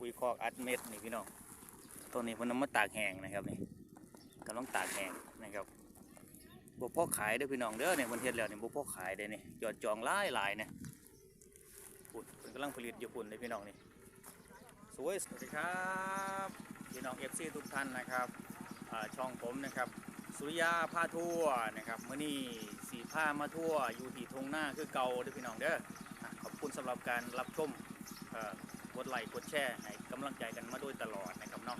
ปุ๋ยคอกอัดเม็ดนี่พี่น้องตัวนี้เพิ่นนำมาตากแห้งนะครับนี่กำลังตากแห้งนะครับบ่พ่อขายเด้อพี่น้องเด้อเนี่ยเพิ่นเฮ็ดแล้วนี่บ่พ่อขายเด้นี่ยอดจองหลายหลายเนี่ยปุ่นเพิ่นกำลังผลิตอยู่ปุ่นเลยพี่น้องนี่สวยสวัสดีครับพี่น้อง FC ทุกท่านนะครับช่องผมนะครับสุริยาพาทั่วนะครับมื้อนี้สีผ้ามาทั่วอยู่ที่ทงหน้าคือเก่าเด้อพี่น้องเด้อขอบคุณสำหรับการรับชม ดไลค์กดแชร์ให้กำลังใจกันมาโดยตลอดนะครับเนาะ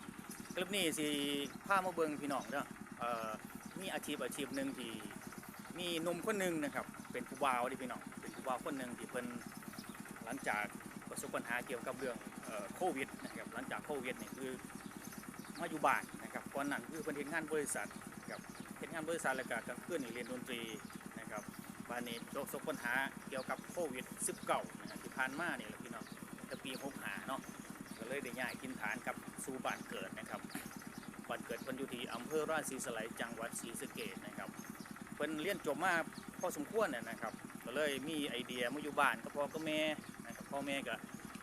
คลิปนี้สีผ้ามาเบิงพี่น้องเด้อเอ่อมีอาชีพอาชีพหนึ่งที่มีนุ่มคนหนึ่งนะครับ เป็นผู้บ่าวด้อพี่น้องเป็นผู้บ่าวคนหนึ่งที่เพิ่นหลังจากประสบปัญหาเกี่ยวกับเรื่องเอ่อโควิดนะครับหลังจากโควิดนี่คือมาอยู่บ้านนะครับก่อนนั้นคือเพิ่นเฮ็ดงานบริษัทเป็นงานบริษัทแล้วก็กลางคืนนี่เรียนดนตรีนะครับวันนี้ประสบปัญหาเกี่ยวกับโควิด -19 นะครับที่ผ่านมานี่แหละพี่น้องแต่ปี6 เลยได้ย้ายกินฐานกับสู่บ้านเกิดนะครับบ้านเกิดเพิ่นอยู่ที่อำเภอราชสีสไลยจังหวัดศรีสะเกษนะครับเพิ่นเรียนจบมาพอสมควรเนี่ยนะครับ ก็เลยมีไอเดียมาอยู่บ้านก็พ่อก็แม่นะครับพ่อแม่ก็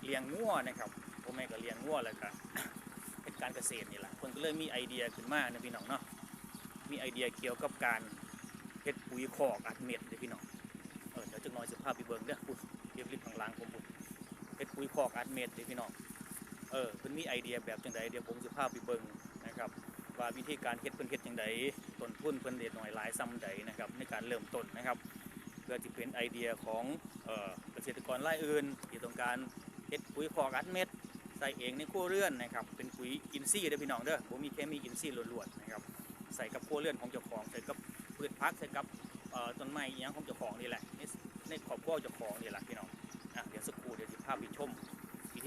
เลี้ยงงัวนะครับพ่อแม่ก็เลี้ยงงัวแล้วก็เป็นการเกษตรนี่แหละเพิ่นก็เลยมีไอเดียขึ้นมานะพี่น้องเนาะมีไอเดียเกี่ยวกับการเฮ็ดปุ๋ยคอกอัดเม็ดเด้อพี่น้องเออเดี๋ยวจักหน่อยสิพาไปเบิ่งเด้อปุ๊บเรียบริบข้างล่างผมปุ๊บเฮ็ดปุ๋ยคอกอัดเม็ดเด้อพี่น้อง ออเพิ่นมีไอเดียแบบจังใดเดี๋ยวผมสิพาไปเบิ่งนะครับว่าวิธีการเฮ็ดเพิ่นเฮ็ดจังใดต้นทุนเพิ่นเด็ดหน่อยหลายซ้ำใดนะครับในการเริ่มต้นนะครับเพื่อที่เป็นไอเดียของเออเกษตรกรรายอื่นที่ต้องการเฮ็ดปุ๋ยคอกอัดเม็ดใส่เองในครัวเรือนนะครับเป็นปุ๋ยอินทรีย์เด้อพี่น้องเด้อบ่มีเคมีอินทรีย์ล้วนๆนะครับใส่กับครัวเรือนของเจ้าของใส่กับพืชพักใส่กับเอ่ต้นไม้อหยังของเจ้าของนี่แหละในในครอบครัวเจ้าของนี่แหละพี่น้องอะเดี๋ยวสักครู่เดี๋ยวสิพาไปชม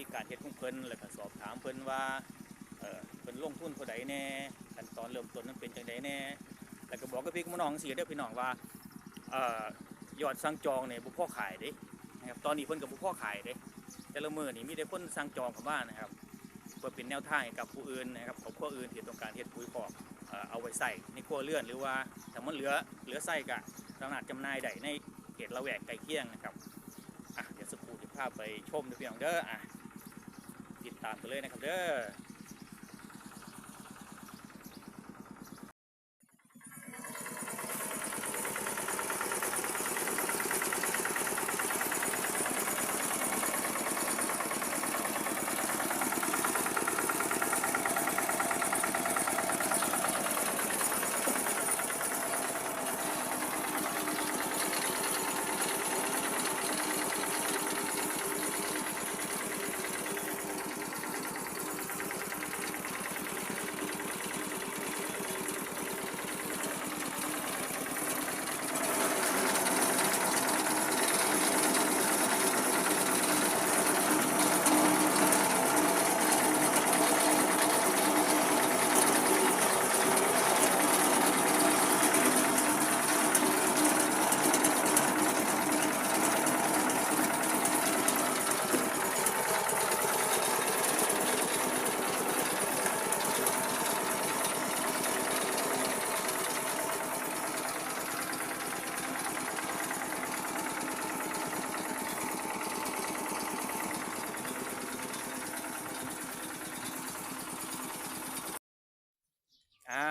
ธีการเฮ็ดของเพิ่นแล้วก็สอบถามเพิ่นว่าเออเพิ่นลงทุนเท่าใดแน่ขั้นตอนเริ่มต้นนั้นเป็นจังไดแน่แล้วก็บอกกับพี่กับน้องสิเด้อพี่น้องว่าเอ่อยอดสั่งจองเนี่ยบ่พอขายเด้นะครับตอนนี้เพิ่นก็บ่พอขายเด้แต่ละมื้อนี่มีแต่คนสั่งจองเข้ามานะครับเพื่อเป็นแนวทางให้กับผู้อื่นนะครับครอบครัวอื่นที่ต้องการเฮ็ดปุ๋ยคอกเออเอาไว้ใส่ในครัวเรือนหรือว่าถ้ามันเหลือเหลือใส่กะสามารถจำหน่ายได้ในเขตละแวกใกล้เคียงนะครับอะเดี๋ยวสักครู่จะพาไปชมเด้อพี่น้องเด้ออะ ตามกันเลยนะครับเด้อ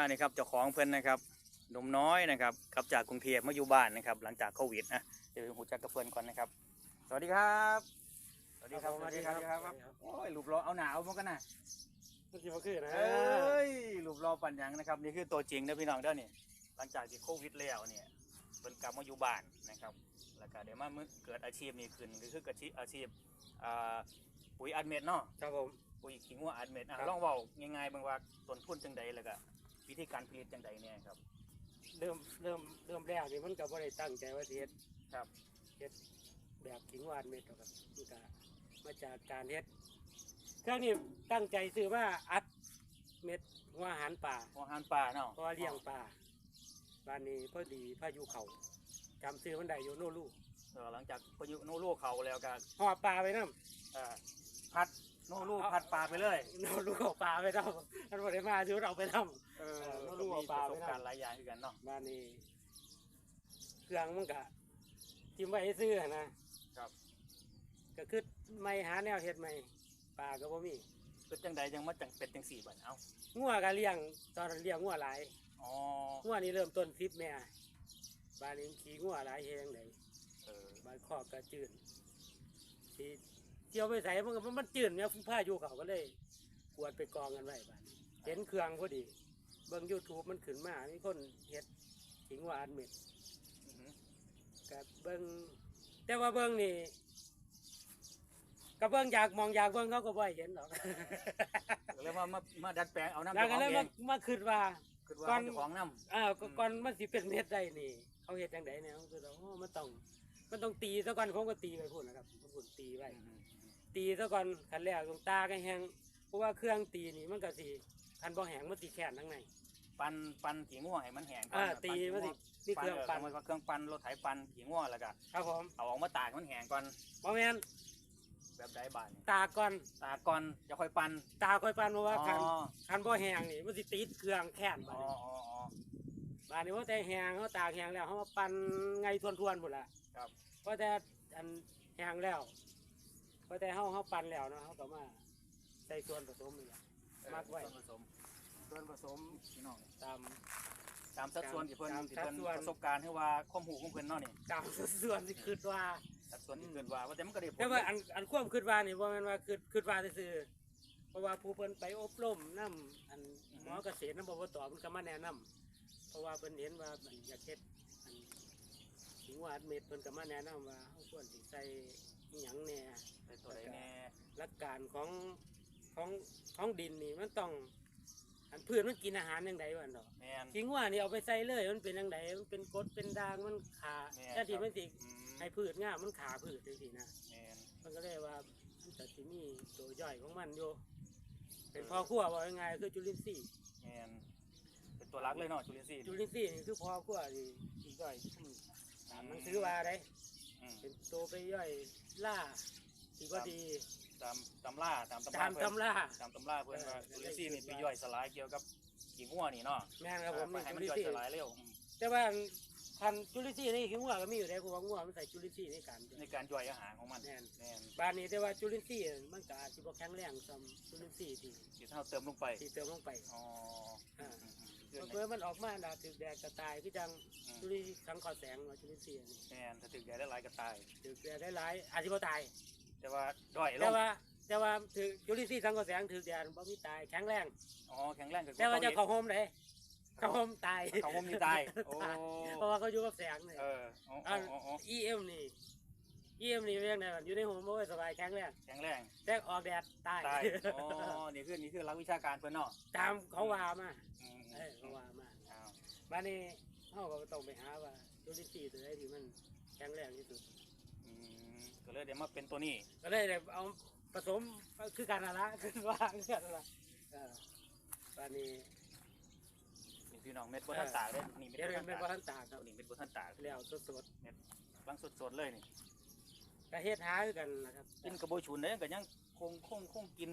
นี่ครับเจ้าของเพิ่นนะครับหนุ่มน้อยนะครับกลับจากกรุงเทพมาอยู่บ้านนะครับ หลังจากโควิดนะเดี๋ยวไปหูจักกับเพิ่นก่อนนะครับ สวัสดีครับ สวัสดีครับสวัสดีครับโอ้ยรูปรอเอาหนาวมันกันนะมันจะมาขึ้นนะเอ้ยรูปรอปั่นหยังนะครับนี่คือตัวจริงนะพี่น้องเด้อนี่หลังจากที่โควิดแล้วเนี่ยเพิ่นกลับมาอยู่บ้านนะครับ แล้วก็เดี๋ยวมามึเกิดอาชีพนี้ขึ้นก็คืออาชีพอาชีพอ่าปุ๋ยอัดเม็ดเนาะครับผมปุ๋ยขี้งัวอัดเม็ดอะครับลองเว้าง่ายๆเบางว่าต้นทุนจังใดแล้วก็ วิธีการผลิตจังใดเนี่ยครับ เริ่มเริ่มเริ่มแรกนี่มันก็บ่ได้ตั้งใจว่าสิเฮ็ดครับ เฮ็ดแบบขิงหวานเม็ดหรอกครับมันก็มาจากการเฮ็ดเครื่องนี้ตั้งใจซื้อว่าอัดเม็ดหัวอาหารป่าอาหารป่าเนาะเพราะว่าเลี้ยงป่าบ้านนี้พอดีพายุเขาจำซื้อมันได้อยู่โน่ลูกเออหลังจากพายุโนรูเขาแล้วก็ห่อปลาไปน้เอ่อพัด โนรูพัดปลาไปเลยำโน่ลูกเอาปลาไปน้ำมันบ่ได้มาซื้อเราไปน้เออเออโนรูมีเอาปปลาระไปสบนะการณ์หลายอย่างคือกันเนาะำบ้านนี้เครื่องมันก็ทิมไว้ให้ซื้อหั่นนะครับ ก็คือไม่หาแนวเฮ็ดใหม่ป่าก็บ่มีเป็นจังใดยังมาจังเป็นจังสี่บัดเอ้างัวก็เลี้ยงตอนนั้นเลี้ยงงัวหลายอ๋องัวนี่เริ่มต้นทิพแม่บ้านนี้ขี่งัวหลายแฮงเลยเออบ้านคอกก็จืดที เที่ยวไปใส่มันก็มันจืดเนี่ยฟุ้งผ้าอยู่เขาก็เลยกวดไปกองกันไว้บ้านเห็นเครื่องพอดี เบิ่ง YouTube มันขึ้นมามีคนเฮ็ดขิงหวานเม็ดอือหือกับเบิ่งแต่ว่าเบิ่งนี่กับเบิ่งอยากมองอยากเบิ่งเขาก็บ่ให้เห็นหรอกก็เลยว่ามามาดัดแปลงเอาน้ำแล้วเจ้าขก็องเลยเอมางมาคิดว่าคือว่าก่อนเจ้าของน้ำอ้าวก็ก่อนมันสิเป็นเม็ดได้นี่เขาเฮ็ดจังไดเนี่ยเขาคือว่าโอ้มันต้องมันต้องตีซะก่อนผมก็ตีไปพุ่นนะครับผมพุ่นตีไว้อือหือ ตีซะก่อนคันแรกตรงตาก็แห้งเพราะว่าเครื่องตีนี่มันก็สิคันบ่แห้งมันสิแข็งทั้งใน ปั่นปั่นขี้ง่วให้มันแห้งก่อนอ่าปั่ตีขี้มันสิง่วมีเครื่องปั่น เออเครื่องปั่นรถไถปั่นขี้ง่วแล้วก็ครับผมเอาออกมาตากมันแห้งก่อนบ่แม่นแบบใดบาดนี่ตาก่อนตากก่อนจะค่อยปั่นตาค่อยปั่นเพราะว่าคันอ๋อคันบ่แห้งนี่มันสิติดเครื่องแข็งบัอ๋ดอนี้อ๋ออ๋อ บานนี้ว่าแต่แหงเขาตากแหงแล้วเขามาปั่นไงทวนทวนๆหมดละครับเพราะแต่อันแหงแล้ว เพราะแต่เขาเขาปั่นแล้วเนาะเขาก็มาใส่ส่วนผสมนี่แหละมักไว้ส่วนผสมส่วนผสมพี่น้องตามตามสัดส่วนที่เพิ่นตามที่เพิ่นสัดส่วนประสบการณ์ที่ว่าความหูของเพิ่นเนาะนี่ตามส่วนที่คิดว่าสัดส่วนที่เกินว่าว่าแต่มันก็ได้ผลแต่ว่าอันอันความคิดว่านี่ว่ามันว่าคิดคิดว่าซื่อๆเพราะว่าผู้เพิ่นไปอบรมนํอันหมอเกษตรนำบวตมันก็มาแนะนํเพราะว่าเพิ่นเห็นว่ามันอยากเฮ็ดอันถึงว่าอัดเม็ดเพิ่นก็มาแนะนํว่าเฮาควรสิใส่อิ หยังแหน่ได้ตัวใดแน่หลักการของของของดินนี่มันต้อง อันพืชมันกินอาหารยังไงวะเนาะแม่น ทิ้งว่านี่เอาไปใส่เลยมันเป็นยังไงมันเป็นกรดเป็นด่างมันขาแม่นแค่ที่มันสิอืมให้พืชง่ามมันขาพืชจังซี่นะ แม่น มันก็เลยว่ามันจะสิมีตัวย่อยของมันอยู่เป็นพ่อครัวว่ายังไงคือจุลินทรีย์แม่นเป็นตัวรักเลยเนาะจุลินทรีย์จุลินทรีย์นี่คือพ่อครัวที่ที่ย่อยตามหนังสือว่าได้ อืมเป็นตัวไปย่อยล่าที่ก็ดีตามตำราตามตำตามเพิ่นตำราตามตำราเพิ่นว่าเออจุลินทรีย์นี่ไปย่อยสลายเกี่ยวกับขี้งัวนี่เนาะแม่นครับผมไปนี่ให้จุมันลินย่อยทรีสย์ลายเร็วอืมแต่ว่าพันธุ์จุลินทรีย์นี่คืองัวก็มีอยู่แล้วคือว่างัวมันใส่จุลินทรีย์ในการในการย่อยอาหารของมันแน่นแม่นบ้านนี้แต่ว่าจุลินทรีย์มันก็อาจจะบ่แข็งแรงซ้ำจุลินทรีย์ที่ที่เราเติมลงไปที่เติมลงไปอ๋ออืมอืม อืมเพื่อมันออกมาดาถึกแดดกระตายคือจังอืมจุลินทรีย์สังเคราะห์แสงว่าจุลินทรีย์นี่แม่นถ้าถึงแก่ได้หลายก็ตาย ถึกแดดได้หลายอาจจะบ่ตาย แต่ว่าด้อยลแต่งว่าแต่ว่าถึกจุลินทรีย์สังเคราะห์แสงถึกแดดบ่มีตายแข็งแรง อ๋อแข็งแรงก็แต่ว่าจะเข้าโฮมได้เข้าโฮมตายเขาผมมีตาย โอ้ เพราะว่าเขาอยู่กับแสงนี่เอออ๋ออันอ๋ออ๋อ EM นี่ EM นี่เป็นจังได๋อยู่ในโฮมบ่ค่อยสบายแข็งแรงแข็งแรงแต่ออกแดดตายตายอ๋อนี่คือนี่คือหลักวิชาการเพิ่นเนาะตามเขาว่ามาอืมเออเขาว่ามาอ้าวบ้านนี้เขาก็ต้องไปหาว่าจุลินทรีย์ตัวไหนที่มันแข็งแรงที่สุดอืมก็เลยได้มาเป็นตัวนี้ ก็เลยได้เอาผสมคือการอะไรคือว่าคือการอะไรเออบ้านนี้นี่พี่น้องเม็ดบัวท่านตากได้นี่เม็ดเดี๋ยวบัวเป็ท่านนเป็นตากบ้านตากครับนี่เม็ดบัวท่านตากแล้วสดลังสดๆเลยนี่ๆ ก็เฮ็ดหาคือกันนะครับกินกระโบยฉุนได้ก็ยังคงคงคงกิน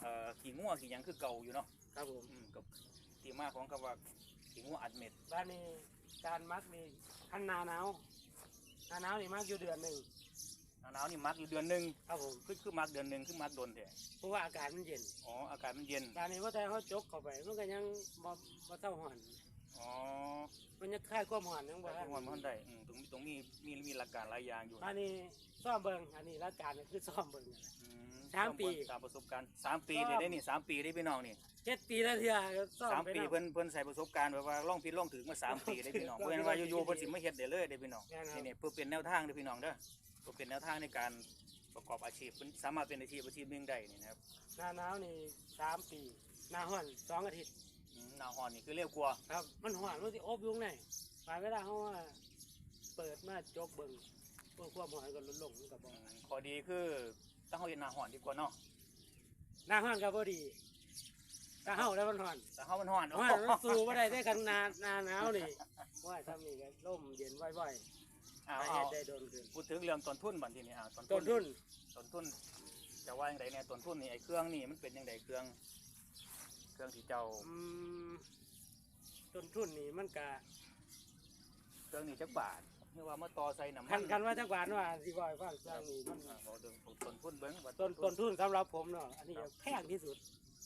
เอ่อขี้งัวขี้หยังคือเก่าอยู่เนาะครับผมอืมกับที่มาของคำว่าขี้งัวอัดเม็ดบ้านนี้การมักนี่ขั้นหนาหนาวหนาหนาวนี่มักอยู่เดือนหนึ่งหนาวๆนี่มักอยู่เดือนหนึงครับผมคือคือมักเดือนหนึงคือมักโดนแท้เพราะว่าอากาศมันเย็นอ๋ออากาศมันเย็น บ้านนี้ว่าแต่เขาจกเข้าไปมันก็ยังบ่บ่เท่าห่อน อ๋อมันยังคล้ายความห่อนยังบ่แต่ทุกคนมันได้อืมตรงนี้ตรงนี้มีมีหลักการหลายอย่างอยู่บ้านนี้ซ่อมเบิ่งอันนี้รักการนี่คือซ่อมเบิ่งนั่นแหละ อืสามปีตามประสบการณ์สามปีได้ได้นี่สามปีได้พี่น้องนี่เจ็ดปีแล้วเถื่อซ่อมสามไปปีแล้วเพิ่นเพิ่นใส่ประสบการณ์แบบว่าล่องผิดล่องถึงมาสามปีได้พี่น้องเพราะฉะนั้นว่าอยู่ๆเพิ่นสิมาเฮ็ดได้เลยได้พี่น้องแม่นครับนี่นี่เพื่อเป็นแนวทางเด้อพี่น้องเด้อเพื่อเป็นแนวทางในการประกอบอาชีพเพิ่นสามารถเป็นอาชีพอาชีพหนึงได้นี่นะครับหน้าหนาวนี่สามปีหน้าห้อนสองอาทิตย์อืม หน้าฮ้อนนี่คือเร็วกว่าครับ มันห้อนมันสิอบอยุ่ข้างในปลายเวลาเขาว่าเปิดมาจกเบิ่งเพื่อความห้อนก็ลดลงมันก็บ่อืมข้อดีคือต้องเฮาเฮ็ดหน้าฮ้อนดีกว่าเนาะหน้าห้อนก็บ่ดีถ้าเฮาแล้วมันห้อนแต่เฮามันฮ้อนห้อนมันสู้บ่ได้ได้กันหน้าหน้าหนาวนี่ว่าทำนี่ก็ลมเย็นบ่อยอ้าๆวให้เอาเฮ็ดได้โดนขึ้นพูดถึงเรื่องต้นทุนบัดทีนี้อ่าต้นต้นทุนต้นทุนจะว่าจังไดเนี่ยต้นทุนนี่ไอ้เครื่องนี่มันเป็นจังไดเครื่อง เครื่องที่เจ้าอืมต้นทุนนี่มันก็เครื่องนี่จักบาทคือว่ามาต่อใส่น้ำมัคันคันว่าจักบาทว่าสิบ่ให้ฟังคจัรับงนี่มันอ่าเอาต้นต้นทุนเบิ้งว่าต้นต้นทุนสำหรับผมเนาะอันนี้ครับแพงที่สุด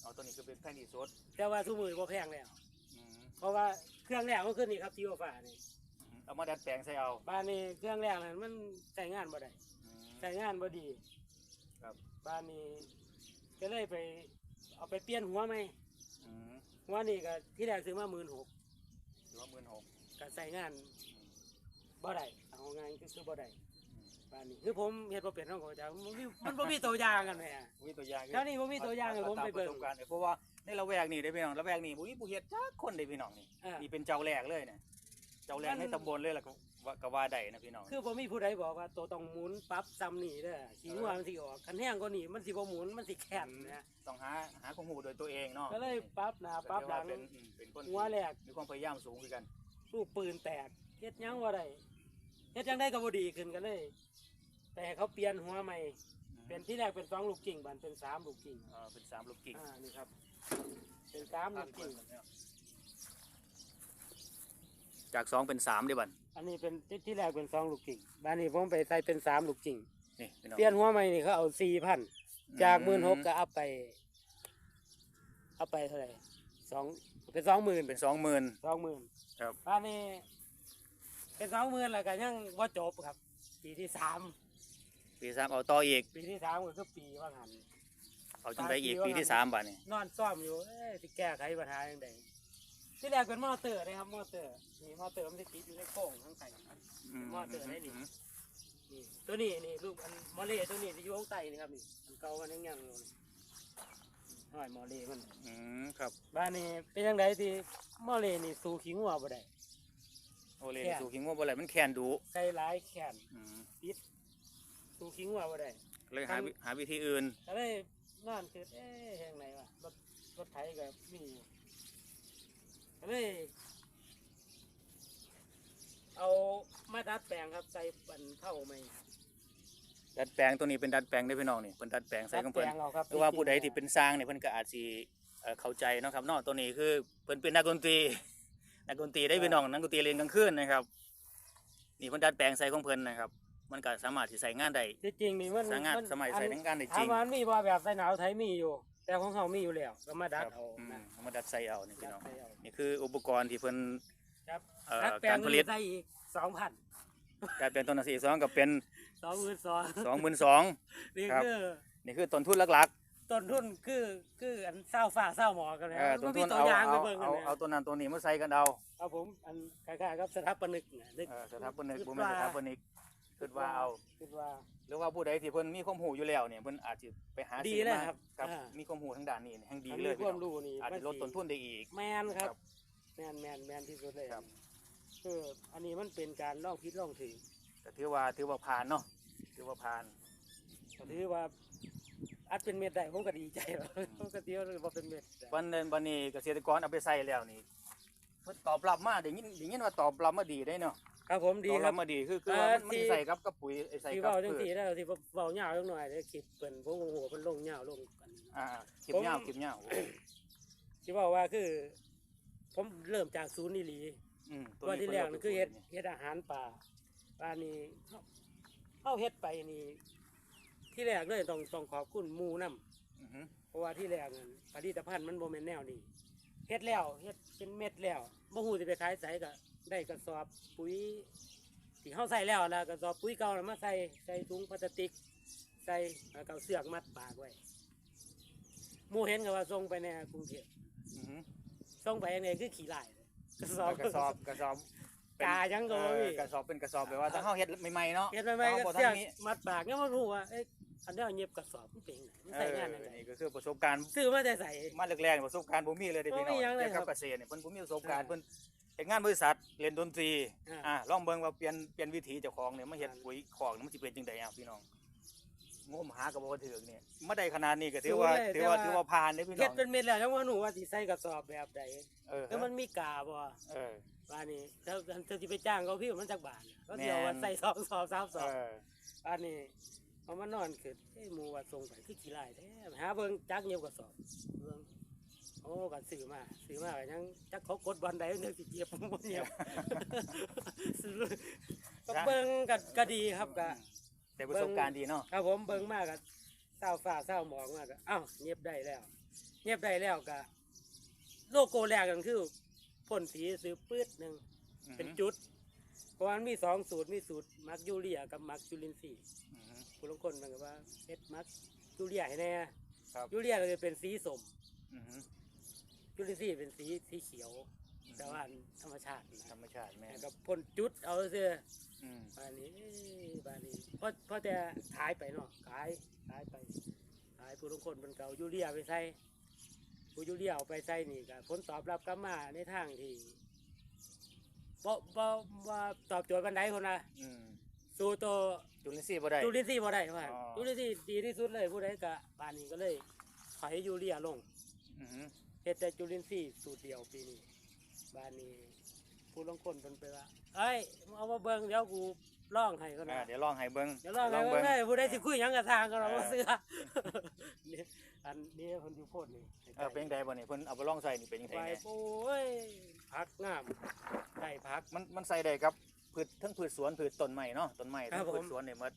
เอาตัวนี้ก็เป็นแพงที่สุดแต่ว่าทุกมือบ่แพงแล้ว อืมเพราะว่าเครื่องแรกมันคือนี่ครับซีโอฟ้านี่อืมเอามาดัดแปลงใส่เอาบ้านนี้เครื่องแรกนั้นมันใช้งานบ่ได้อืม ใช้งานบ่ดีครับ บ้านนี้ก็เลยไปเอาไปเปลี่ยนหัวไหม อืมหัวนี่ก็ที่แรกซื้อมาหมื่นหกหรือว่าหมื่นหกก็ใช้งานบ่ได้เอาง่ายก็คือบ่ได้บ้านนี้คือผมเฮ็ดบ่เป็นของเขาจ้ามันบ่มีมันบ่มีตัวอย่างกันแหม่มีตัวอย่างเจ้านี่บ่มีตัวอย่างให้ผมไปเบิ่งอาตาประสบการณ์เพราะว่าในละแวกนี่ได้พี่น้องละแวกนี่บ่มีผู้เฮ็ดจักคนได้พี่น้องนี่อ่านี่เป็นเจ้าแรกเลยเนี่ยเจ้าแรกมันในตำบลเลยล่ะก็ ว่าก็ว่าได้นะพี่น้อง คือบ่มีผู้ใดบอกว่าตัวต้องหมุนปรับซ้ำนี่เด้อขี้งัวมันสิออกคันแห้งกว่านี้มันสิบ่หมุนมันสิแข็งนะต้องหาหาข้อมูลโดยตัวเองเนาะก็เลยปรับหน้าปรับหลังเป็นอืมเป็นคนหัวแรกมีความพยายามสูงคือกันลูกปืนแตกเฮ็ดหยังว่าได้เฮ็ดจังได้ก็บ่ดีขึ้นกันเลย แต่เขาเปลี่ยนหัวใหม่เป็นที่แรกเป็นสองลูกกิ่งบันเป็นสามลูกกิ่งเออเป็นสามลูกกิ่งอ่านี่ครับ เป็นสามลูกกิ่ง จากสองเป็นสามได้บันอันนี้เป็นที่ที่แรกเป็นสองลูกกิ่งบ้านนี้ผมไปใส่เป็นสามลูกกิ่งนี่พี่น้อง เปลี่ยนหัวใหม่นี่เขาเอาสี่พันจากหมื่นหกก็อัพไปอัพไปเท่าไหร่สองเป็นสองหมื่นเป็นสองหมื่น สองหมื่นครับ บ้านนี้ เป็นสองหมื่นแล้วก็ยังว่าจบครับ ปีที่สามปีสามเอาต่ออีก ปีที่สามก็คือปีว่าหัน เอาจังไดอีกปีที่สามบัดนี่นอนซ่อมอยู่เอ้ยสิแก้ไขปัญหาอย่างไร ที่แรกเป็นมอเตอร์นะครับมอเตอร์นี่มอเตอร์มันจะติดอยู่ในโค้งข้างใต้ครับมอเตอร์ได้นี่นี่ตัวนี้นี่ลูกอันมอเล่ตัวนี้ที่อยู่ข้างใต้นี่ครับนี่อันเก่ามันยังยังอยู่นี่ห้อยมอเล่มันอืมครับบ้านนี้เป็นยังไงที่มอเล่นี่สู้ขิงหัวบ่ได้โอเลแค่สู่ขิงว่าบ่ไรมันแคนดูใส่หลายแขนอืมปิดสู้ขิงหัวบ่ได้ เลยหาวิหาวิธีอื่น ก็เลยนอนคือเอ๊ะแห่งไหนวะรถรถไถก็มีอยู่ ก็เลย เอามาดัดแปลงครับใส่ปันเท่าใหม่ดัดแปลงตัวนี้เป็นดัดแปลงได้พี่น้องนี่เป็นดัดแปลงใส่ของดัดแปเพิ่ลนงเอาครับหรือว่าผู้ใดที่เป็นสร้างเนี่ยเพิ่นก็อาจสิเอ่อเข้าใจเนาะครับเนาะตัวนี้คือเพิ่นเป็นนักดนตรี นักดนตรีได้พี่น้องนักดนตรีเรียนกลางคืนนะครับนี่เพิ่นดัดแปลงใส่ของเพิ่นนะครับ มันก็สามารถที่ใส่งานได้ที่จริงนี่มันสามารถมันสมัยใส่อัในงานได้จริงถามว่ามันมีบ่แบบใส่หนาวไทยมีอยู่ แต่ของเขามีอยู่แล้วก็มาดัดครับเอาอืมนะเอามาดัดใส่เอานี่พี่ดัน้ดองใส่เอานี่คืออุปกรณ์ที่เพิ่น ครับเอ่อดัดแปลงการผลิตใส่อีกสองพันดัดแปลงต้นสีสองก็เป็น สองหมื่นสองสองหมื่นสอง นี่ครับ คือนี่คือต้นทุนหลักต้นทุนคือคืออันเศร้าฟ้าเศร้าหมอกันๆเลยเออต้นมันทุมีนตัวเอาอย่างไปเอาเบิ่งกันเอาเนี่ยเอาตัวนั้นตัวนี้มาใส่กันเอาครับผมอันคล้ายๆครับสถาปนิกเนี่ยนึก เออสถาปนิกคิดบ่แม่นว่าสถาปนิก คิดว่าเอา คิดว่า หรือว่าผู้ใดที่เพิ่นมีความรู้อยู่แล้วเนี่ยเพิ่นอาจจะไปหาดีซื้อเลยมาครับครับ อ่ามีความรู้ทางด้านนี้แห่งดีมันเลมียความพี่น้องรู้นี่อาจจะลดต้นทุนได้อีก แมนครัครับบแมนแมนแมนที่สุดเลยครับ คืออันนี้มันเป็นการลองพิดลองถือก็ถือว่าถือว่าผ่านเนาะถือว่าผ่าน ก็ถือว่าอัดเป็นเม็ดได้ผมก็ดีใจแล้วผมก็เดียวเลยว่าเป็นเม็ดได้วันนั้นวันนี้เกษตรกรเอาไปใส่แล้วนี่เพิ่นตอบรับมาได้ยินได้ยินว่าตอบรับมาดีได้เนาะ ครับผมดีตอบครัรับบมาดีคือคือเอ่อว่ามันมันที่ใส่กับกับปุ๋ยใส่ที่กับเว้าจังพืซี่ชแล้วที่เว้าเหยาวจังหน่อยเด้อคลิปเพิ่นผมโอ้โหเพิ่นลงเหยาวลงกัน อ่าคลิปผมยาวคลิปยาวที่เว้าว่าคือ ผมเริ่มจากศูนย์นี่หลีอืมตัวที่แรกนี่คือเฮ็ดเฮ็ดอาหารป่าป่านี่เฮาเฮาเฮ็ดไปนี่ ที่แรกเลยต้องต้องขอบคุณหมู่นํอือฮึเพราะว่าที่แรกนั่นผลิตภัณฑ์มันบ่แม่นแนวนี้เฮ็ดแล้วเฮ็ดเป็นเม็ดแล้วบ่ฮู้สิไปขายไสก็ ได้กระสอบปุ๋ยที่เฮาใส่แล้วแล้วกระสอบปุ๋ยเก่าน่ะมาใส่ใส่ถุงพลาสติก ใส่แล้วก็เอาเสือกมัดปากไว้หมู่เห็นก็ว่าส่งไปในกรุงเทพอือฮึส่งไปยังไงคือขี้ลายเลยกระสอบกระสอบกระสอบเป็นกายังก็เอบ่อมีกระสอบเป็นกระสอบแบบว่าถ้าเฮาเฮ็ดใหม่ๆเนาะเฮ็ดใหม่ๆก็เฮาบ่เสืทัอนกมีมัดปากยังบ่รู้ว่าเอ๊ะอันนี้เอาเย็บกระสอบมันเป็นไงมันเอใส่องานยังไงนี่ก็คือประสบการณ์ซื้อมาแต่ใส่ มาแรกๆนี่ประสบการณ์บ่มีเลยเด้อพี่น้องบ่มีหยังเลยเกี่ยวกับครับเกษตรเนี่ยเพิ่นบ่มีประสบการณ์อ่าเพิ่น เฮ็ดงานบริษัทเล่นดนตรีอ่า อ่าลองเบิ่งว่าเปลี่ยนเปลี่ยนวิถีเจ้าของเนี่ยมาเฮ็ดอ่าปุ๋ยคอกนี่มันสิเป็นจังไดอะพี่น้องงมหาก็บ่ถึงเนี่ยมาได้ขนาดนี้ก็ถือว่าสู้เลยถือว่าแต่ว่าถือว่าผ่านเด้อพี่เฮ็น้ดองเป็นเม็ดแล้วยังว่าหนูว่าสิใส่กระสอบแบบใดเออแล้วมันมีกาบ่เออ ว่านี่ถ้าถ้าสิไปจ้างเขาพี่มันจักบาทเขาสิเอาแม่ว่านใส่สองสอบสามสเออบอ อันนี้เอามานอนคือเอ้ยหมูว่าส่งไปคือขี้ลายแท้หาเบิ่งจักเงียบกระสอบเบิ่ง โอ้กันซื้อมาซื้อมาก็ยังจักเขากดบอลใดนึกสิเก็บบ่เก็บซื้อก็เบิ่งก็ก็ดีครับก็ แต่ประสบการณ์ดีเนาะครับผมเบิ่งมากก็เศร้าฟ้าเศร้าหมองมากก็อ้าวเงียบได้แล้ว เงียบได้แล้วก็โลโก้แรกก็คือพ่นสีซื้อปื๊ดหนึงเป็นจุดเพราะว่ามันมีสองสูตรมีสูตรมักยูเรียกับมักจุลินทรีย์อือฮึคุณลางคนมันก็ว่าเฮ็ดมักยูเรียให้แน่ครับยูเรียก็จะเป็นสีสมอือฮึ จุลินทรีย์เป็นสีสีเขียว แต่ว่าธรรมชาติธรนะรมชาติแม่แล้วก็พ่นจุดเอาเสื้ออืมบานนี้เอ้ยบานนี้เพราะเพราะแต่ขายไปเนาะขายขายไปขายผู้ลางคนมันเก่ายูเรียไปใส่ผู้ยูเรียเอาไปใส่นี่ก็ผลตอบรับกลับมาในทางที่บ่บ่ว่าตอบโจทย์บันไดคนละอืมสู่ตัว จุลินทรีย์บ่ได้ จุลินทรีย์บ่ได้ว่าอ๋อ จุลินทรีย์ดีที่สุดเลยผู้ใดก็บ้านนี้ก็เลยถอยยูเรียลง อือฮึ เฮ็ดแต่จุลินทรีย์สูตรเดียวปีนี้บ้านนี้ผู้ลางคนเพิ่นไปว่าเอ้ยมึงเอามาเบิ่งเดี๋ยวกูร้องให้ก็อ่านะเดี๋ยวลองให้เบิ่งเดี๋ยวร้องให้เบิ่งได้ผู้ใดสิคุยหยังกับทางก็เราบ่เชื่อนี่อันนี้เพิ่นอยู่โพดนี่เออเป็นจังไดบ่นี่เพิ่นเอาไปลองใส่นี่เป็นจังไดไปแน่โอ้ยผักงามได้ผัก มันมันใส่ได้ครับพืชทั้งพืชสวนพืชต้นไม้เนาะต้นไม้ทั้ครังบผม พืชสวนได้หมด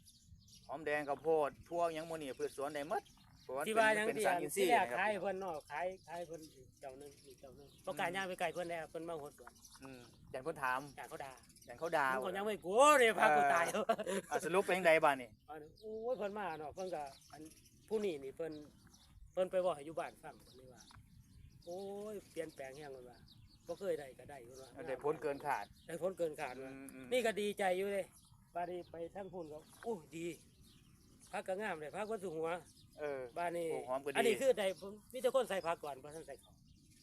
หอมแดงข้าวโพดทั่วหยังหมื้นี้พืชสวนได้หมด เพราะว่าที่เป็นว่าหยังเป็นที่สารอันอินทรีที่ย์แรกนะครับขายเพิ่นเนาะขายขายเพิ่นอีกเจ้าหนึงอีกเจ้าหนึงประกล้าศย่างไปไกลเพิ่นแล้วเพิ่นมาหดก่อนอืมอย่างเพิ่นถามอยากเขาด่าอย่างเขาด่า มันก็ยังไม่กลัวเลยพากูตายอะสรุปเป็นจังไดบ้านี่อันนี้โอ้ยเพิ่นมาเนาะเพิ่นก็อันผู้นี้นี่เพิ่นเพิ่นไปบอกให้อยู่บ้านฟังเพิ่นเลยว่า โอ้ยเปลี่ยนแปลงแฮงเลยว่าบ่เคยได้ก็ได้เพิ่นว่าได้ผลเกินขาดได้ผลเกินขาดอืว่ามอืมนี่ก็ดีใจอยู่เลยบาดนี้ไปทั้งพุ่นก็โอ้ยดีพักก็งามเลยพักก็สูงหัว เออ บ้านนี้ปลูกหอมก็ดี อันนี้คือได้ผมมีแต่คนใส่ผักก่อนบ่ทันใส่ของ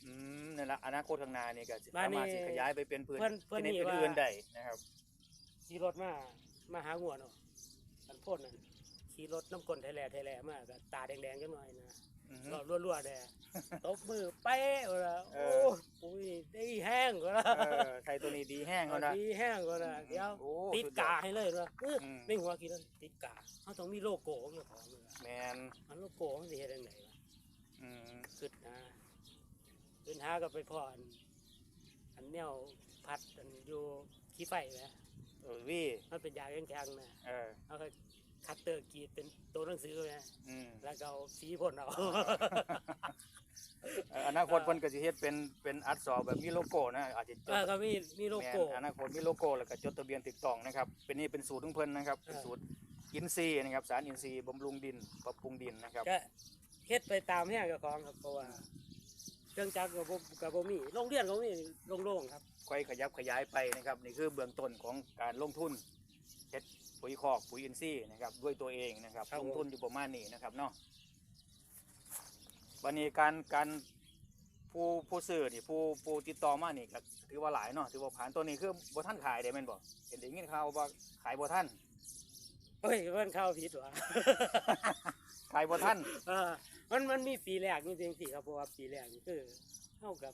อืมนั่นละอนาคตข้างหน้านี่ก็สิบ้านสานี้มารถสิขยายไปเป็นพืชเพิ่นเพิ่นชนิดนี่ว่า อื่นๆได้นะครับ ขี่รถมามาหางัวเนาะอันพ่นนั่นขี่รถน้ำกลนไทยแหล่ไทยแหล่มาก็ตาแดงๆจังหน่อยนะ อือฮึก็รัวๆแดตบมือเป๊ะว่าเอโอ้อ ปุ้ยได้แห้งก็ละเออไทยตัวนี้ดีแห้งแล้วนะ ดีแห้งก็ละเดี๋ยวโอ้ติดสุยอกาให้เลยว่าเอออม ไม่หัวกินแล้วติดกาเขาต้องมีโลโก้ของเจ้าของเลยว่ะแมนมันโลโก้มันสิเฮ็ดจังไดวะ อืมขึ้นนะขึ้นหาก็ไปพออันอันแนวพัดอันอยู่ขี้ไฟนะเออวีมันเป็นยาแข็งๆนะเออ เอาก็ คัตเตอร์กรีดเป็นตัวหนังสือนะอืมแล้วก็เอาสีพ่นเอา เอ่ออนาคตเพิ่นก็สิเฮ็ดเป็นเป็นอักษรแบบมีโลโก้นะอาจจะจด แล้วก็มีมีโลแม่นโก้อนาคตมีโลโก้แล้วก็จดทะเบียนถูกต้องนะครับ เป็นนี่เป็นสูตรของเพิ่นนะครับ เป็นเออสูตรอินทรีย์นะครับ สารอินทรีย์บำรุงดิน ปรับปรุงดินนะครับ ก็เฮ็ดไปตามแห้งกับของครับเพราะว่าเครื่องจักรกับกับบ่มีโรงเรียนก็มีโล่งๆครับ ค่อยขยับขยายไปนะครับ นี่คือเบื้องต้นของการลงทุนเฮ็ด ปุ๋ยคอกปุ๋ยอินทรีย์นะครับด้วยตัวเองนะครับครับลผมงทุนอยู่ประมาณนี้นะครับเนาะวันนี้การการผู้ผู้ซื้อนี่ผู้ผู้ติดต่อมานี่ก็ถือว่าหลายเนาะถือว่าผ่านตัวนี้คือบ่ท่านขายได้แม่นบ่เห็นได้ยินข่าวว่าขายบ่ท่าน เฮ้ยเพิ่นเข้าผิดว่ะขายบ่ท่านเออมันมันมีปีแรกนี่จริงๆครับเพราะว่าปีแรกนี่คือเท่ากับ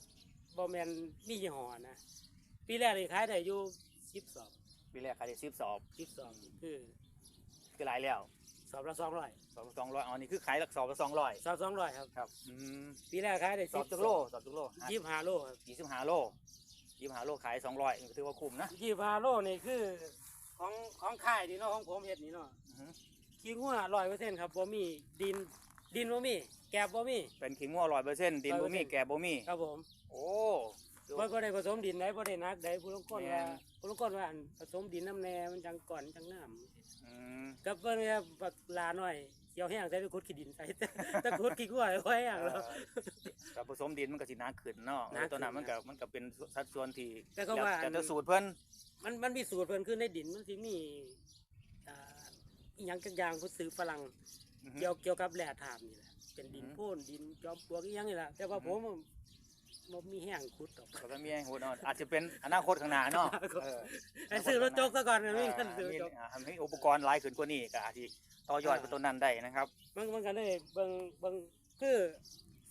บ่แม่นมียี่ห้อนะ ปีแรกนี่ขายได้อยู่12 ปีแรกขายได้สิบสอบ12คือคือหลายแล้วสอบละ200สอบสองร้อยอ๋อนี่คือขายหลักสอบละสองร้อยสอบ200ครับครับอืมปีแรกขายได้สอบจักโลสอบจักโล25โลครับยี่สิบห้าโลยี่สิบห้าโลขายสองร้อยนี่ก็ถือว่าคุ้มนะ25โลนี่คือของของค่ายนี่เนาะของผมเฮ็ดนี่เนาะอือฮึขี้งัว100%ครับบ่มีดินดินบ่มีแกบบ่มีเป็นขิงงัวร้อยเปอร์เซ็นต์ดินบ่มี100%แก่บ่มีครับผม โอ้ บ่บ่ได้ผสมดินได้บ่ได้นักได้ผู้ลางคนแม่ว่านผู้ลางคนว่าอันผสมดินน้ำแน่มันจังก่อนจังน้ำอืมกับเพิ่นเนี่ยบักลาหน่อยเกี่ยวแห้งใส่ไปขุดขี้ดินใส่ แต่ขุดขี้งัวไว้แห้งแล้วกับผสมดินมันก็สิหนาขึ้นเนาะหนาขึ้นตัวนั้นมันก็มันก็เป็นสัดส่วนที่แต่ก็ว่าแต่แต่สูตรเพิ่นมันมันมีสูตรเพิ่นคือในดินมันสิมีอ่าอีหยังจักอย่างผู้ซื้อฝรั่ง อือฮึ เกี่ยวเกี่ยวกับแร่ธาตุนี่แหละเป็นดินอือฮึโพ่นดินจอมปลวกอีหยังนี่แหละแต่ว่าอือฮึผม บ่มีแห้งขุดดอกก็มีให้หูเนาะอาจจะเป็นอนาคตข้างหน้าเนาะเออไอ้ซื้อรถจกซะก่อนนะมีอ่าเงินซื้อรถมีจกอ่ามีอุปกรณ์หลายขึ้นกว่านี้ก็อาจจะต่อยอดไปตัวนั้นได้นะครับ มันมันก็เลยเบิ่งเบิ่งคือ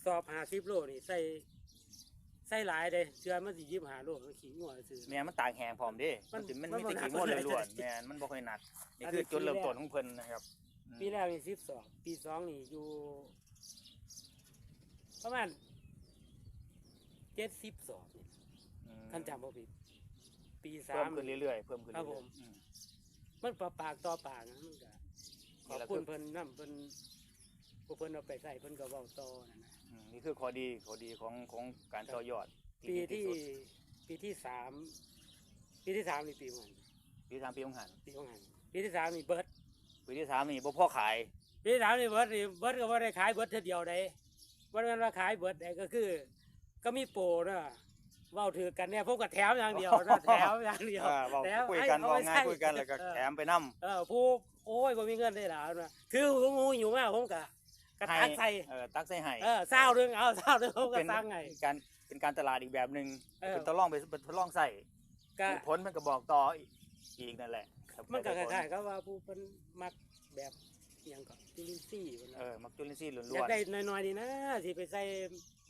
สอบ50โลนี่ใส่ใส่หลายเด้เชื่อมันสิ25โลมันขี้งัวซื้อ แม่นมันตากแห้งพร้อมเด้มัมันนสิมันมันมีบ่แต่หนักขิงงวดเลยล้วนๆแม่นมันบ่ค่อยหนักนี่อันคืนี้อจุดเริ่มปีแรกต้นของเพิ่นนะครับอืมปีแรกนี่12ปีสองนี่อยู่ประมาณ เจ็ดสิบสอบนี่อืมท่านจำบ่ผิดปีสาเพิ่มม ขึ้นเรื่อยๆเพิ่มขึ้นครับเรื่ผอยม ๆอืม มันปะปากต่อปากนะมันก็ขนี่อบแหละคุคืณอเพิ่นนำเพิ่นผู้เพิ่นเอาไปใส่เพิ่นก็เว้าต่อนั่นนะอืมนี่คือข้อดีข้อดีของของการต่อยอดปีดีที่สุดปีที่สามปีที่สามนี่ปีมันปีสามปีของหันปีของหันปีที่สามนี่เบิร์ดปีที่สามนี่บ่พ่อขาย ปีที่สามนี่เบิร์ดนี่เบิร์ดก็บ่ได้ขายเบิร์ดเท่าเดียวได้วันนั้นว่าขายเบิร์ดได้ก็คือ ก็มีโปรนะเว้าถือกันเนี่ยพวกก็แถมอย่างเดียวนะแถมอย่างเดียวอ่าเว้าแถมคุยกันให้เว้าเอาไปง่ายใช้คุยกันแล้วก็เออแถมไปนํเออผู้โอ้ยบ่มีเงินได้หลานะคือผมงูอยู่มากผมก็กระตักใส่เออตักใส่ให้เออเศร้าเรื่องเอาเศร้าเรื่องผมก็เป็นสั่งไงการเป็นการตลาดอีกแบบหนึงเออเป็นทดลองไปเป็นทดลองใส่ก็ผลมันก็บอกต่ออีกนั่นแหละครับมันก็คได้ผลล้ายๆกับว่าผู้เพิ่นมักแบบ อหยังก็จุลินทรีย์พิ่นเอน่ะอมักจุลินทรีย์ล้อยากวนได้น้อยๆดีนะสิไปใส่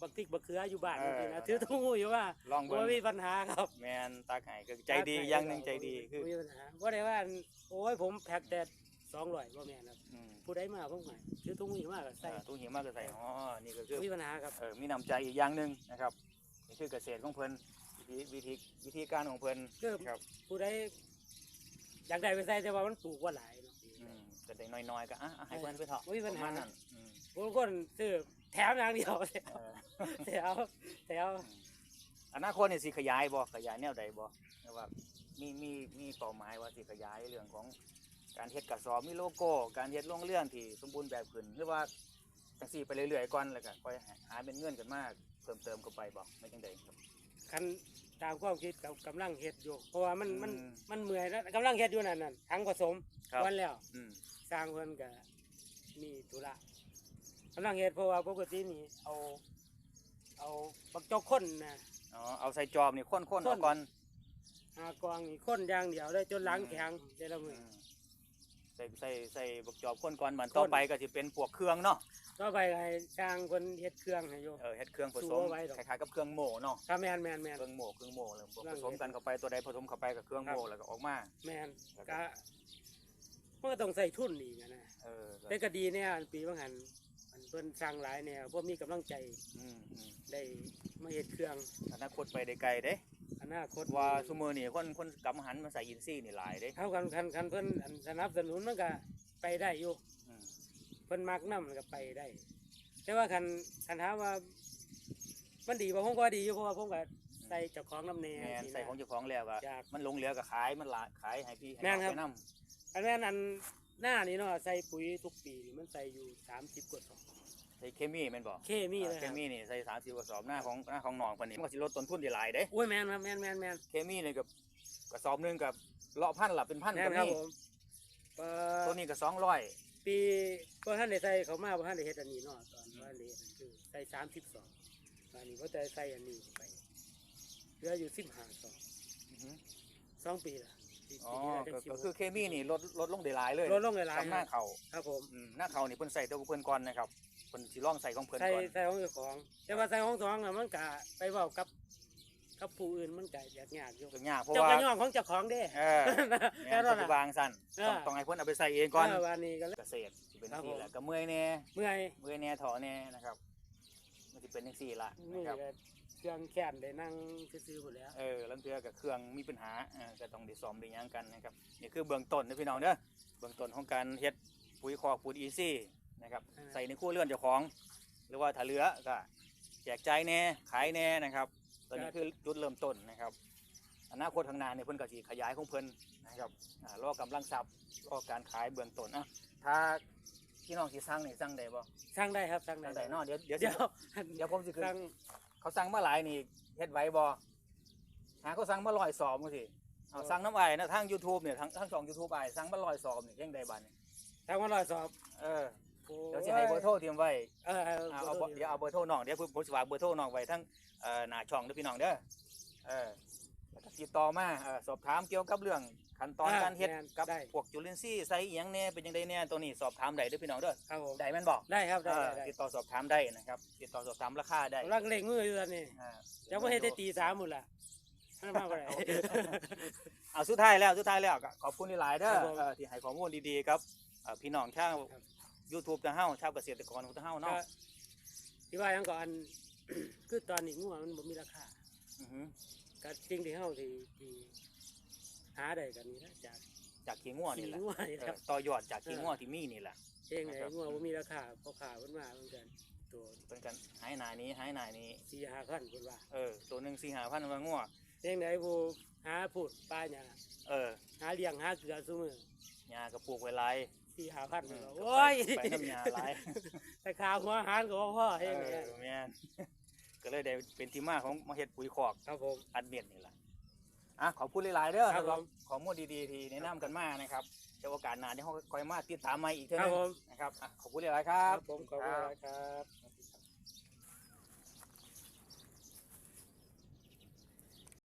บักพริกบักเขืออยู่บ้านเออนี่นะถือทุ่งหูอยู่ว่าๆลองเบิ่บ่งมีปัญหาครับแมนตักให้ก็ใจดีอย่างหนึงใจดีคือบ่มีปัญหาบ่ได้ว่าโอ้ยผมแพ็คแต่200บ่แม่นครับอืมผู้ใดมาผมให้ถือทุ่งหูมาก็ใส่อ่าตู้หิมะก็ใส่อ๋อนี่ก็คือ บ่มีปัญหาครับ เออมีน้ำใจอีกอย่างหนึ่งนะครับนี่คือเกษตรของเพิ่นวิธีวิธีวิธีการของเพิ่นคือครับ ผู้ใดอยากได้ไปใส่แต่ว่ามันปลูกบ่หลายเนาะอืม ก็ได้น้อยๆก็อะอะให้เพิ่นไปเถอะบ่มีปัญหา ประณนั้นอืมบางคนซื้อแถมอย่างเดียวเออแถวแถวอนาคตนี่สิขยายบ่ขยายแนวใดบ่หรือว่ามีมีมีเป้าหมายว่าสิขยายเรื่องของการเฮ็ดกระสอบมีโลโก้ การเฮ็ดโรงเรือนที่สมบูรณ์แบบขึ้นหรือว่าจังซี่ไปเรื่อยๆก่อนแล้วก็ค่อยหาเป็นเงินกันมากเพิ่มเติมเข้าไปบ่ไม่จังใดครับ คัน ตามความคิดกับกำลังเฮ็ดอยู่ เพราะว่ามันมันอืมมันเมื่อยแล้วกำลังเฮ็ดอยู่นั่นนั่นทั้งผสมครับ วันแล้ว อืม สร้างเพิ่นก็มีธุระกำลังเฮ็ดเพราะว่าปกตินี่เอา เอาบักจอกคนนะ อ๋อ เอาใส่จอบนี่ค้นๆค้เอานก่อน หากองนี่คนอย่างเดียวเลยจนหลังแข็งแต่ละมื้อใส่ใส่ใส่บักจอบคนก่อนมันต่อไปก็สิเป็นพวกเครื่องเนาะ ต่อไปก็ให้สร้างเพิ่นเฮ็ดเครื่องให้อยู่ เออเฮ็ดเครื่องผสู้สมเอาไว้ดอก คล้ายๆกับเครื่องโม่เนาะถ้าแม่นแม่นแม่นเครื่องโม่เครื่องโม่แล้วพวกร่างผสมกันเข้าไปตัวใดผสมเข้าไปกับเครื่องโม่แล้วก็ออกมา แม่นแล้วก็มันก็ต้องใส่ทุนอีกอะนะเออก็แต่ก็ดีเนี่ยอันปีบางหันอันเพิ่นสร้างหลายแนวพวกมีกำลังใจอืมอืมได้มาเฮ็ดเครื่อง อนาคตไปได้ไกลเด้ อนาคตว่าซุมื้อนี้คนคนกำหันมาใส่อินซี่นี่หลายเด้เท่ากันคันคันเพิ่นอันสนับสนุนมันก็ไปได้อยู่อืม เพิ่นมักนํก็ไปได้ แต่ว่าคันคันถามว่า มันดีบ่ผมก็ว่าดีอยู่เพราะว่าผมก็ใส่เจ้าของน้ำแน่แม่นสินะ ใส่ของเจ้าของแล้วก็อยากมันลงเหลือก็ขายมันละขายให้พี่ให้แม่นน้องครับ ไปนํอันนั้นอันหน้านี่เนาะใส่ปุ๋ยทุกปีนี่มันใส่อยู่ 30กว่าซองใส่เคมีแม่นบ่เคมีเลยเคครับมีนี่ใส่30กระสอบหน้าของหน้าของหนองเพิ่นนี่มันก็สิลดต้นทุนได้หลายเด้ โอ้ยแม่นครับแม่นแม่นแม่นเคมีนี่ก็กระสอบหนึงกับเลาะพันล่ะเป็นพันแม่ก็นครับมีผมเอ่อตัวนี้ก็200 ปีก็ท่านได้ใส่เขามาบ่ท่านได้เฮ็ดอันนี้เนาะตอนว่าได้เฮ็ดอันคือใส่สามสิบสองอันนี้ก็จะใส่อันนี้ไปเหลืออยู่สิบห้าสองอือฮึสองปีละปีอ๋อปีนี้ก็ได้สิบก็หคือเคมีนี่ลดลดลงได้หลายเลยลดลงหลายกับๆหน้าเขาครับผม อืมหน้าเขานี่เพิ่นใส่ตัวเพิ่นก่อนนะครับเพิ่นสิลองใส่ของเพิ่นใส่ก่อน ใส่ของเจ้าของ แต่ว่าใส่ของสองน่ะมันกะไปเว้ากับ กับผู้อื่นมันกะยากยากอยู่ก็ยากเพราะเจ้าว่าก็ย่องของเจ้าของเด้เออ แม่แค่นนั้ปันจจุน่ะบันสั้นเออ ต้องต้องให้เพิ่นเอาไปใส่เองก่อนเออวันนี้ก็เลย เกษตรสิเป็นครับจังซี่ผม แหละก็เมื่อยแน่เมื่อยเมื่อยแน่ถอแน่นะครับมันสิเป็นจังซี่ล่ะนี่นะครับก็เครื่องแค้นได้นั่งซื่อๆหมดแล้ว เออลังเทือกับเครื่องมีปัญหาเออก็ต้องได้ซ่อมได้หยังกันนะครับนี่คือเบื้องต้นนะพี่น้องเด้อเบื้องต้นของการเฮ็ดปุ๋ยคอกปุ๋ยอีซี่นะครับอ่าใส่ในครัวเรือนเจ้าของ หรือว่าถ้าเหลือก็แจกจ่ายแน่ขายแน่นะครับ ตอนนี้คือจุดเริ่มต้นนะครับ อนาคตข้างหน้าเนี่ยเพิ่นก็สิขยายของเพิ่นนะครับอ่ารอกำลังทรัพย์รอการขายเบื้องต้นอะถ้าพี่น้องสิสั่งนี่สั่งได้บ่สร้างได้ครับสร้างสั่งได้ได้เนาะเดี๋ยวเดี๋ยวสิเดี๋ยวเดี๋ยวผมสิขึ้น สร้างเขาสั่งมาหลายนี่เฮ็ดไหว้บ่หาเขาสั่งมาลอยสอบจังซี่เอาสั่งน้ำไอ้นะทาง YouTube เนี่ยทางทางช่อง YouTube ไอ้สั่งมาลอยสอบนี่ยังได้บัดนี่สร้างมาลอยสอบเออโอ้ เดี๋ยวสิให้เบอร์โทรเตรียมไว้เอออ่าเอาเบอร์เดี๋ยวเอาเบอร์โทรน้องเดี๋ยวผมสิฝากเบอร์โทรน้องไว้ทั้งเอ่อหน้าช่องเด้อพี่น้องเด้อเออแล้วก็ติดต่อมาเออสอบถามเกี่ยวกับเรื่องขั้นตอนการเฮ็ดกับพวกจุลินทรีย์ใส่อีหยังแหน่เป็นจังไดแหน่ตัวนี้สอบถามได้เด้อพี่น้องเด้อครับผมได้แม่นบ่ได้ครับได้เออได้ติดต่อสอบถามได้นะครับ ติดต่อสอบถามราคาได้กำลังเล่งมืออยู่ตอนนี้อ่าจะว่าให้ได้ตีสามหมดละมันมากกว่าไหน เอาสุดท้ายแล้วสุดท้ายแล้วก็ขอบคุณหลายๆเด้อครับผมเอ่อที่ให้ข้อมูลดีๆครับเอ่อพี่น้องชาวครับ YouTube จะเฮาชาวเกษตรกรของเฮาก็เนาะที่ว่ายังก่อน คือตอนนี้งัวมันบ่มีราคาอือฮึก็สิ่งที่เฮาที่ที่หาได้กันนี่นะจากจากขี้ง่วขี้นี่แหละงัวนี่เอครัอบต่อยอดจากขี้ง่วที่มีนี่แหละ เองไหนนะครับ งัวบ่มีราคาพอขาเพิ่นมาเหมือนกัน ตัวเป็นกันหายหนานี้หายหนานี้4 5พันเพิ่นว่าเออตัวหนึ่งสี่หาพันว่าง่วเองไหนผู้หาพูดป้าหญ้าเออหาเลี้ยงหาเกลือซุมื้อยากระปลูกไว้หลาย 4 5พันเอเพิ่นอว่าก็โอ้ยไปไปน้ำยาหลายแต่ขาหัวอาหารก็บ่พอเอเองไหนอแม่นก็เลยได้เป็นที่มาของมาเฮ็ดปุ๋ยคอกครับผม อัดเม็ดนี่แหละอะขอบคุณหลายๆเด้อครับสำหรับผม ข้อมูลดีๆที่แนะนำกันมานะครับเดี๋ยวโอกาสหน้าเดี๋ยวเราคอยมาติดตามใหม่อีกเท่าครันึบงผมนะครับอะขอบคุณหลายๆครัครับ บผมขอบคุณครับ